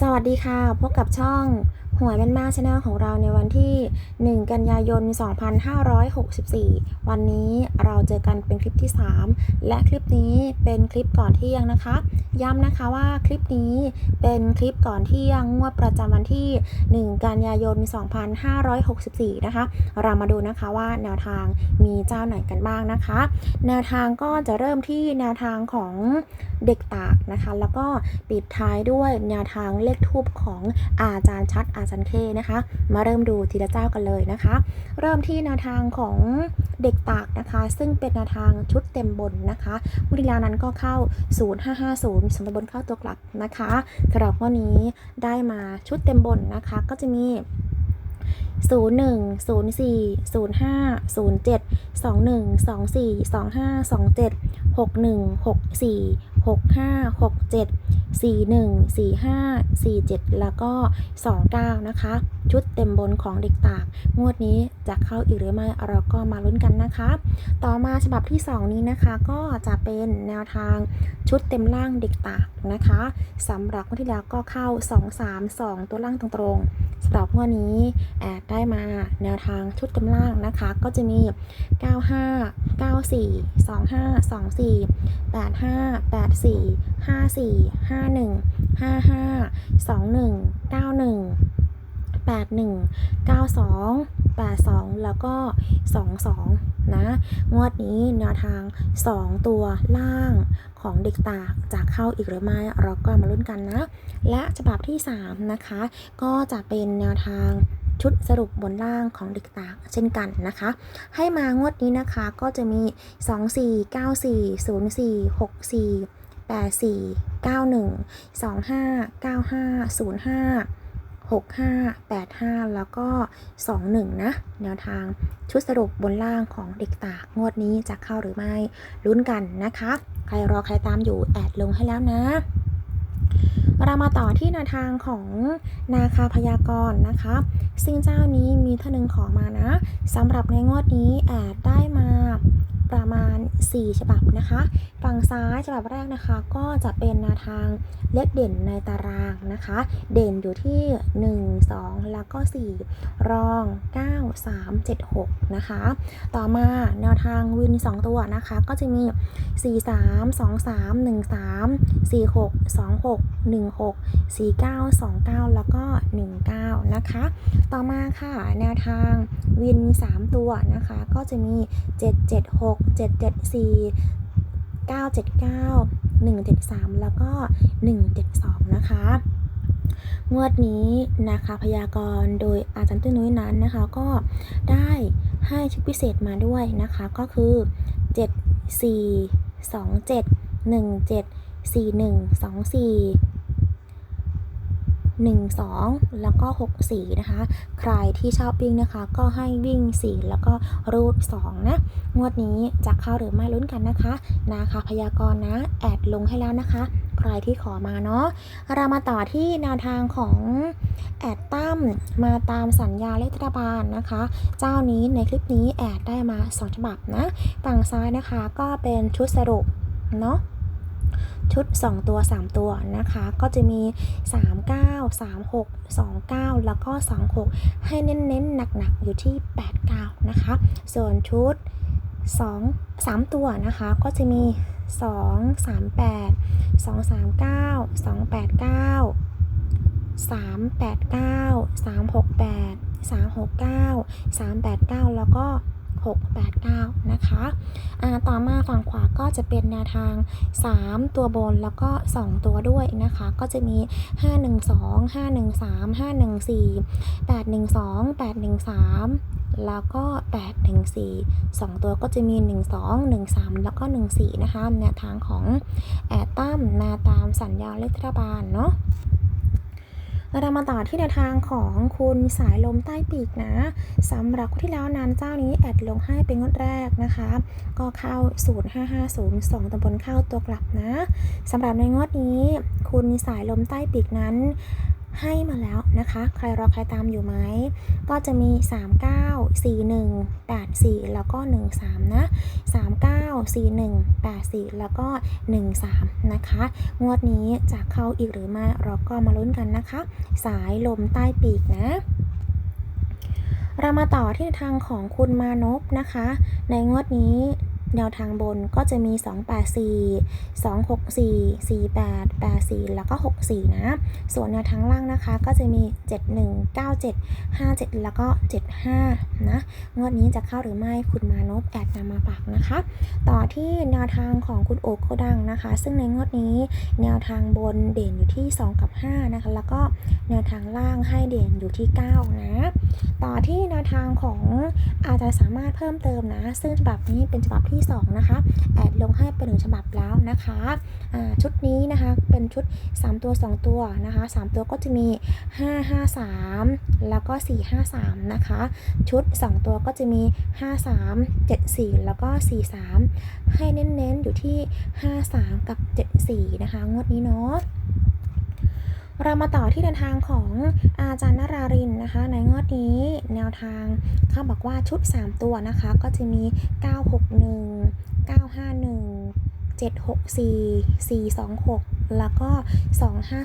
สวัสดีค่ะ พบกับช่อง หวยแม่นมาชแนลของเราในวันที่ 1 กันยายน 2564 วันนี้เราเจอกันเป็นคลิปที่ 3 และคลิปนี้เป็นคลิปก่อนเที่ยงนะคะ ย้ำนะคะว่าคลิปนี้เป็นคลิปก่อนเที่ยงงวดประจำวันที่ 1 กันยายน 2564 นะคะ เรามาดูนะคะว่าแนวทางมีเจ้าไหนกันบ้างนะคะ แนวทางก็จะเริ่มที่แนวทางของเด็กตากนะคะ แล้วก็ปิดท้ายด้วยแนวทางเลขทูปของอาจารย์ชัดอาจารย์เคนะคะ มาเริ่มดูทีละเจ้ากันเลยนะคะ เริ่มที่แนวทางของเด็กตากนะคะ ซึ่งเป็นแนวทางชุดเต็มบนนะคะวิธีแล้วนั้นก็เข้า 0550สำหรับบนเข้าตัวกลับนะคะสำหรับวันนี้ได้มาชุดเต็มบนนะคะ ก็จะมี01 04 05 07 21 24 25 27 61 64 65 67 41 45 47 แล้วก็ 29 นะคะ ชุดเต็มบนของเด็กตาก งวดนี้จะเข้าอีกหรือไม่เราก็มาลุ้นกันนะคะ ต่อมาฉบับที่ 2 นี้นะคะ ก็จะเป็นแนวทางชุดเต็มล่างเด็กตากนะคะสำหรับงวดที่แล้วก็เข้า 2 3 2 ตัวล่างตรงๆสำหรับงวดนี้แอดได้มาแนวทางชุดเต็มล่างนะคะ ก็จะมี 95 94 25 24 85 84 54 51 55 21 91 81 92 82 แล้วก็ 22 นะ งวดนี้แนวทาง 2 ตัวล่างของเด็กตากจะเข้าอีกหรือไม่เราก็มาลุ้นกันนะ และฉบับที่ 3 นะคะ ก็จะเป็นแนวทางชุดสรุปบนล่างของเด็กตากเช่นกันนะคะ ให้มางวดนี้นะคะก็จะมี 2 4 9 4 0 65 85 แล้วก็ 21 นะ แนวทางชุดสรุปบนล่างของเด็กตากงวดนี้จะเข้าหรือไม่ลุ้นกันนะคะ ใครรอใครตามอยู่แอดลงให้แล้วนะเรามาต่อที่แนวทางของนาคาพยากรณ์นะคะ ซึ่งเจ้านี้มีท่านึงขอมานะสำหรับในงวดนี้แอดได้มา ประมาณ 4 ฉบับนะคะ ฝั่งซ้ายฉบับแรกนะคะ ก็จะเป็นแนวทางเลขเด่นในตารางนะคะ เด่นอยู่ที่ 1 2 แล้วก็ 4 รอง 9 3 7 6 นะคะ ต่อมาแนวทางวิน 2 ตัวนะคะ ก็จะมี 4 3 2 3 1 3 4 6 2 6 1 6 4 9 2 9 แล้วก็ 19 นะคะ ต่อมาค่ะแนวทางวิน 3 ตัวนะคะ ก็จะมี 7 7 6 7 7 4 9 7 9 1 7 3แล้วก็1 7 2นะคะงวดนี้นะคะพยากรณ์โดยอาจารย์ตุ้ยนุ้ยนั้นนะคะก็ได้ให้ชุดพิเศษมาด้วยนะคะก็คือ 7 4 2 7 1 7 4 1 2 4 1 2 แล้วก็ 6 4 นะคะ ใครที่ชอบวิ่งนะคะ ก็ให้วิ่ง 4 แล้วก็รูด2นะ งวดนี้จะเข้าหรือไม่ลุ้นกันนะคะนะคะพยากรณ์นะ แอดลงให้แล้วนะคะ ใครที่ขอมาเนาะ เรามาต่อที่แนวทางของแอดตั้มมาตามสัญญาเลขรัฐบาลนะคะ เจ้านี้ในคลิปนี้แอดได้มา 2 ฉบับนะ ฝั่งซ้ายนะคะก็เป็นชุดสรุปเนาะ ชุด 2 ตัว 3 ตัวนะคะ ก็จะมี 39 36 29 แล้วก็ 26 ให้เน้นๆหนักๆอยู่ที่ 89 นะคะ ส่วนชุด 2 3 ตัวนะคะ ก็จะมี 2 38 2 39 2 89 3 89 3 68 3 69 3 89 แล้วก็ 689 นะคะอ่าต่อมาฝั่งขวาก็จะเป็นแนวทาง 3 ตัวบนแล้วก็ 2 ตัวด้วยนะคะ ก็จะมี 512 513 514 812 813 แล้วก็ 814 2 ตัวก็จะมี 12 13 แล้วก็ 14 นะคะ แนวทางของแอดตั้มมาตามสัญญาเลขรัฐบาลเนาะ เรามาต่อที่แนวทางของคุณสายลมใต้ปีกนะสำหรับคนที่แล้วนั้นเจ้านี้แอดลงให้เป็นงวดแรกนะคะ ก็เข้า 0550 2ตำบลเข้าตัวกลับนะสำหรับในงวดนี้ คุณสายลมใต้ปีกนั้นให้มาแล้วนะคะ ใครรอใครตามอยู่ไหม ก็จะมี 39 41 84 แล้วก็ 13 นะ 39 41 84 แล้วก็ 13 นะคะ งวดนี้จะเข้าอีกหรือไม่เราก็มาลุ้นกันนะคะ สายลมใต้ปีกนะเรามาต่อที่ทางของคุณมานพนะคะ ในงวดนี้ แนวทางบนก็จะมี 284 264 48 84 แล้วก็ 64 นะ ส่วนแนวทางล่างนะคะก็จะมี 71 97 57 แล้วก็ 75 นะ งวดนี้จะเข้าหรือไม่คุณมานพแอดนำมาฝากนะคะ ต่อที่แนวทางของคุณโอ๊กโกดังนะคะ ซึ่งในงวดนี้แนวทางบนเด่นอยู่ที่ 2 กับ 5 นะคะ แล้วก็แนวทางล่างให้เด่นอยู่ที่ 9 นะ ต่อที่แนวทางของอาจจะสามารถเพิ่มเติมนะ ซึ่งฉบับนี้เป็นฉบับที่ที่ 2 นะคะ แอดลงให้เป็นหนึ่งฉบับแล้วนะคะชุดนี้นะคะเป็นชุด 3 ตัว 2 ตัวนะคะ 3 ตัวก็จะมี 5 5 3 แล้วก็ 4 5 3 นะคะ ชุด 2 ตัวก็จะมี 5 3 7 4 แล้วก็ 4 3 ให้เน้นๆอยู่ที่ 5 3 กับ 7 4 นะคะ งวดนี้เนาะ เรามาต่อที่แนวทางของอาจารย์นรารินนะคะ ในงวดนี้แนวทางเขาบอกว่าชุด 3 ตัวนะคะ ก็จะมี 961 951 764 426 แล้วก็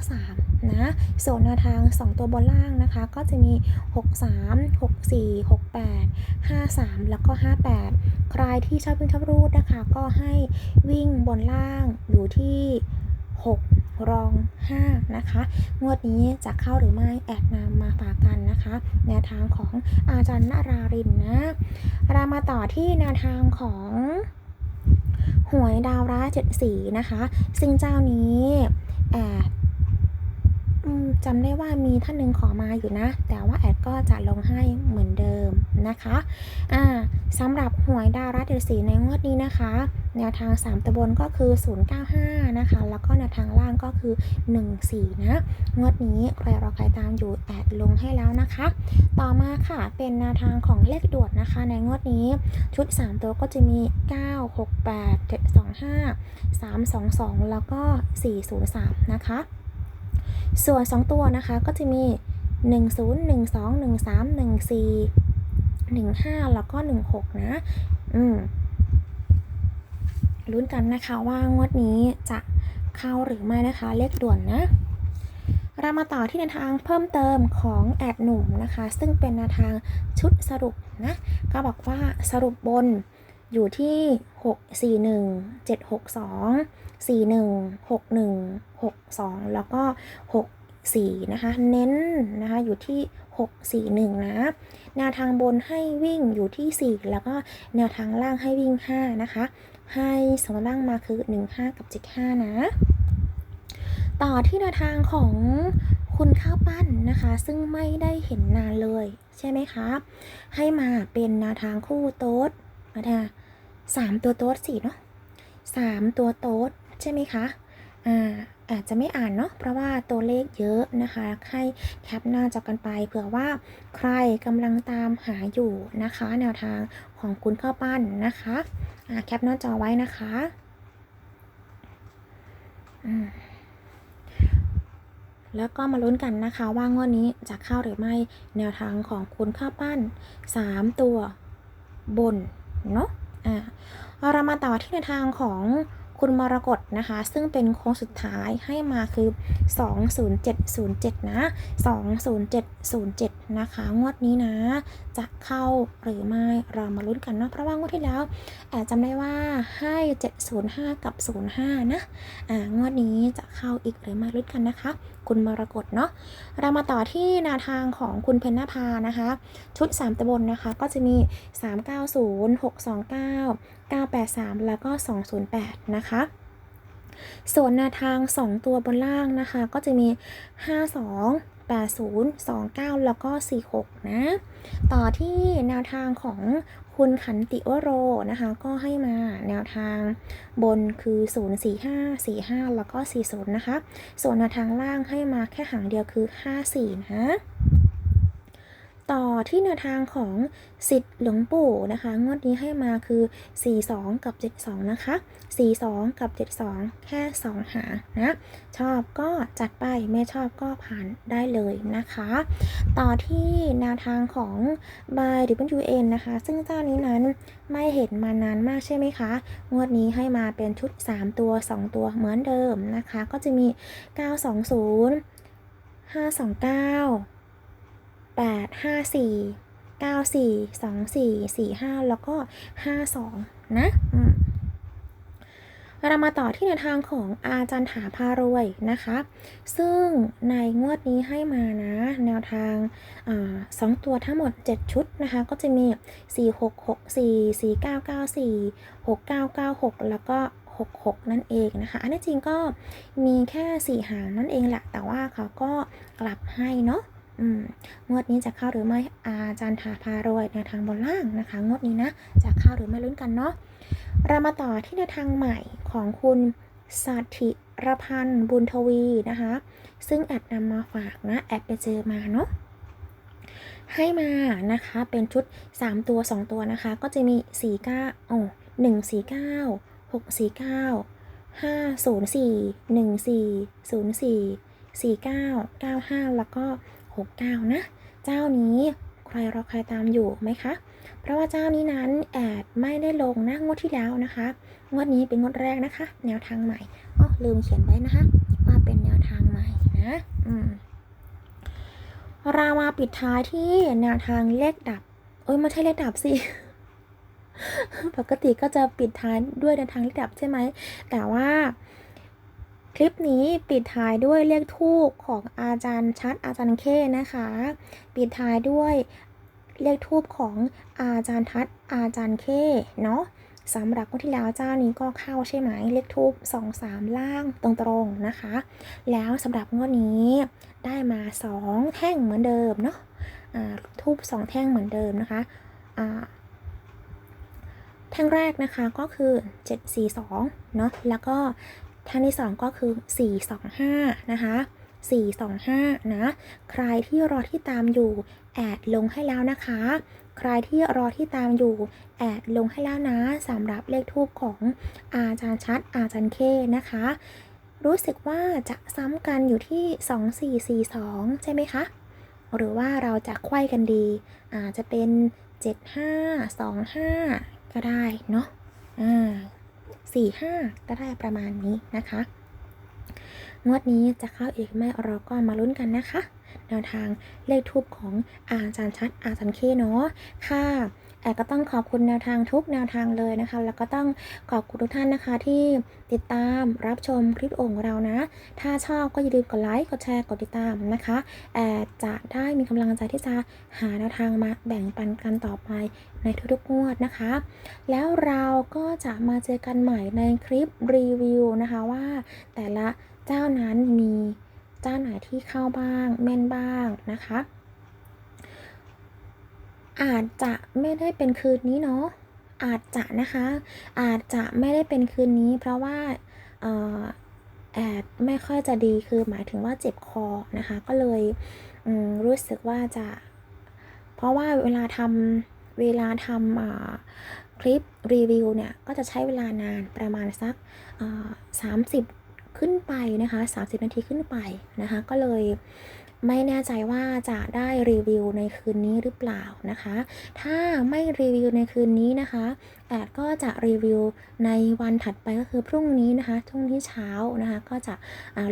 253 นะ ส่วนแนวทาง 2 ตัวบนล่างนะคะ ก็จะมี 63 64 68 53 แล้วก็ 58 ใครที่ชอบวิ่งทับรูดนะคะ ก็ให้วิ่งบนล่างอยู่ที่ 6 รอง 5 นะคะ งวดนี้จะเข้าหรือไม่แอดนำมาฝากกันนะคะแนวทางของอาจารย์นารารินนะ เรามาต่อที่แนวทางของหวยดาวร้ายเจ็ดสีนะคะ ซึ่งเจ้านี้แอดจำได้ว่ามีท่านหนึ่งขอมาอยู่นะ แต่ว่าแอดก็จะลงให้เหมือนเดิมนะคะ อ่าสำหรับหวยดาวร้ายเจ็ดสีในงวดนี้นะคะ แนวทาง 3ตะบนก็คือ 095 นะคะ แล้วก็แนวทางล่างก็คือ 14 นะ งวดนี้ใครรอใครตามอยู่แอดลงให้แล้วนะคะ ต่อมาค่ะเป็นแนวทางของเลขด่วนนะคะ ในงวดนี้ชุด 3 ตัวก็จะมี 9 6 8 7 2 5 3 2 2 แล้วก็ 403 นะคะ ส่วน 2 ตัวนะคะก็จะมี 10 12 13 14 15 แล้วก็ 16 นะ อืม ลุ้นกันนะคะว่างวดนี้จะเข้าหรือไม่นะคะ เลขด่วนนะ เรามาต่อที่แนวทางเพิ่มเติมของแอดหนุ่มนะคะ ซึ่งเป็นแนวทางชุดสรุปนะ ก็บอกว่าสรุปบนอยู่ที่ 6 4 1 7 6 2 4 1 6 1 6 2 แล้วก็ 6 4 นะคะ เน้นนะคะอยู่ที่ 6 4 1 นะ แนวทางบนให้วิ่งอยู่ที่ 4 แล้วก็แนวทางล่างให้วิ่ง 5 นะคะ ให้สมล่างมาคือ 1 5 กับ 7 5 นะ ต่อที่แนวทางของคุณข้าวปั้นนะคะ ซึ่งไม่ได้เห็นนานเลย ใช่ไหมคะ ให้มาเป็นแนวทางคู่โต๊ดนะคะสามตัวโต๊ดสี่เนาะสามตัวโต๊ดใช่ไหมคะอ่าอาจจะไม่อ่านเนาะเพราะว่าตัวเลขเยอะนะคะ ให้แคปหน้าจอกันไปเผื่อว่าใครกำลังตามหาอยู่นะคะ แนวทางของคุณข้าวปั้นนะคะ แคปหน้าจอไว้นะคะแล้วก็มาลุ้นกันนะคะว่างวดนี้จะเข้าหรือไม่แนวทางของคุณข้าวปั้น 3 ตัวบนเนาะอ่าเรามาต่อที่แนวทางของ คุณมรกตนะคะ ซึ่งเป็นโค้งสุดท้ายให้มาคือ 20707 นะ 20707 นะคะ งวดนี้นะ จะเข้าหรือไม่เรามาลุ้นกันเนาะเพราะว่างวดที่แล้วแอบจำได้ว่าให้ 705 กับ 05 นะอ่างวดนี้จะเข้าอีกหรือไม่ลุ้นกันนะคะ คุณมรกตเนาะเรามาต่อที่แนวทางของคุณเพญนภานะคะ ชุด 3ตะบนนะคะ ก็จะมี 390 629 983 แล้วก็ 208 นะคะ ส่วนแนวทาง 2 ตัวบนล่างนะคะ ก็จะมี 52 80 29 แล้วก็ 46 นะ ต่อที่แนวทางของคุณขันติวโรนะคะ ก็ให้มาแนวทางบนคือ 045 45 แล้วก็ 40 นะคะ ส่วนแนวทางล่างให้มาแค่หางเดียวคือ 54 นะ ต่อที่แนวทางของสิทธิ์หลวงปู่นะคะ งวดนี้ให้มาคือ 42 กับ 72 นะคะ 42 กับ 72 แค่ 2 หานะ ชอบก็จัดไป ไม่ชอบก็ผ่านได้เลยนะคะ ต่อที่แนวทางของ by WN นะคะ ซึ่งเจ้านี้นั้นไม่เห็นมานานมากใช่ไหมคะ งวดนี้ให้มาเป็นชุด 3 ตัว 2 ตัวเหมือนเดิมนะคะ ก็จะมี 920 529 8 5 4 9 4 2 4 4 5 แล้วก็ 5 2 นะอืมเรามาต่อที่แนวทางของอาจารย์ถาพารวยนะคะ ซึ่งในงวดนี้ให้มานะ แนวทางอาสองตัวทั้งหมด 7 ชุดนะคะ ก็จะมี 4 6 6 4 4 9 9 4 6 9 9 6 แล้วก็ 66 นั่นเองนะคะ อันนี้จริงก็มีแค่ 4 หางนั่นเองแหละ แต่ว่าเขาก็กลับให้เนาะ งวดนี้จะเข้าหรือไม่อาจารย์ถาพารวยแนวทางบนล่างนะคะ งวดนี้นะ จะเข้าหรือไม่ลุ้นกันเนาะเรามาต่อที่แนวทางใหม่ของคุณสัติรพันธ์บุญทวีนะคะ ซึ่งแอดนำมาฝากนะ แอดไปเจอมาเนาะให้มานะคะเป็นชุด 3 ตัว 2 ตัวนะคะ ก็จะมี 4 9โอ้1 4 9 6 4 9 5 0 4 1 4 0 4 4 9 9 5 แล้วก็ 69 นะ เจ้านี้ใครรอใครตามอยู่ไหมคะ เพราะว่าเจ้านี้นั้นแอดไม่ได้ลงนะงวดที่แล้วนะคะ งวดนี้เป็นงวดแรกนะคะ แนวทางใหม่อ๋อลืมเขียนไว้นะคะ ว่าเป็นแนวทางใหม่นะ อืมเรามาปิดท้ายที่แนวทางเลขดับ เอ้ยไม่ใช่เลขดับสิปกติก็จะปิดท้ายด้วยแนวทางเลขดับใช่ไหม แต่ว่า คลิปนี้ปิดท้ายด้วยเลขทูปของอาจารย์ชัดอาจารย์เคนะคะ ปิดท้ายด้วยเลขทูปของอาจารย์ทัดอาจารย์เคเนาะสำหรับงวดที่แล้วเจ้านี้ก็เข้าใช่ไหมเลขทูป2 3ล่างตรงๆนะคะ แล้วสำหรับงวดนี้ได้มา2แท่งเหมือนเดิมเนาะอ่าทูบ2แท่งเหมือนเดิมนะคะแท่งแรกนะคะก็คือ 742 เนาะแล้วก็ ท่งที่ 2 ก็คือ 425 นะคะ 425 นะ ใครที่รอที่ตามอยู่ แอดลงให้แล้วนะคะ ใครที่รอที่ตามอยู่ แอดลงให้แล้วนะสำหรับเลขทูปของอาจารย์ชัดอาจารย์เคนะคะ รู้สึกว่าจะซ้ำกันอยู่ที่ 2442 ใช่ไหมคะ หรือว่าเราจะไขว้กันดีอาจจะเป็น 7525 ก็ได้เนาะอ่า 45 ก็ได้ประมาณนี้นะคะงวดนี้จะเข้าอีกไหมเราก็มาลุ้นกันนะคะ แนวทางเลขทูบของอาจารย์ชัดอาจารย์เคเนาะค่ะ แอดก็ต้องขอบคุณแนวทางทุกแนวทางเลยนะคะ แล้วก็ต้องขอบคุณทุกท่านนะคะที่ติดตามรับชมคลิปโอ่งเรานะ ถ้าชอบก็อย่าลืมกดไลค์ กดแชร์ กดติดตามนะคะแอดจะได้มีกำลังใจที่จะหาแนวทางมาแบ่งปันกันต่อไปในทุกๆงวดนะคะ แล้วเราก็จะมาเจอกันใหม่ในคลิปรีวิวนะคะว่าแต่ละเจ้านั้นมีเจ้าไหนที่เข้าบ้างแม่นบ้างนะคะ อาจจะไม่ได้เป็นคืนนี้เนาะอาจจะนะคะ อาจจะไม่ได้เป็นคืนนี้ เพราะว่าออแอดไม่ค่อยจะดีคือหมายถึงว่าเจ็บคอนะคะ ก็เลยรู้สึกว่าจะ เพราะว่าเวลาทำเวลาทำคลิปรีวิวเนี่ยก็จะใช้เวลานานประมาณสักสามสิบขึ้นไปนะคะ 30 นาทีขึ้นไปนะคะ ก็เลย ไม่แน่ใจว่าจะได้รีวิวในคืนนี้หรือเปล่านะคะ ถ้าไม่รีวิวในคืนนี้นะคะแอดก็จะรีวิวในวันถัดไปก็คือพรุ่งนี้นะคะพรุ่งนี้เช้านะคะ ก็จะ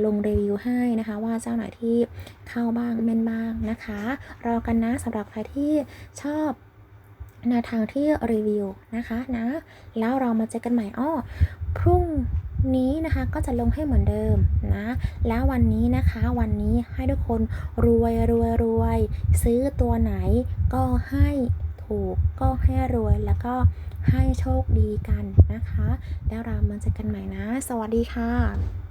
ลงรีวิวให้นะคะ ว่าเจ้าไหนที่เข้าบ้างแม่นบ้างนะคะ รอกันนะสำหรับใครที่ชอบแนวทางที่รีวิวนะคะนะ แล้วเรามาเจอกันใหม่อ้อพรุ่ง นี้นะคะก็จะลงให้เหมือนเดิมนะ แล้ววันนี้นะคะวันนี้ให้ทุกคนรวยรวยรวย ซื้อตัวไหนก็ให้ถูกก็ให้รวยแล้วก็ให้โชคดีกันนะคะ แล้วเรามาเจอกันใหม่นะ สวัสดีค่ะ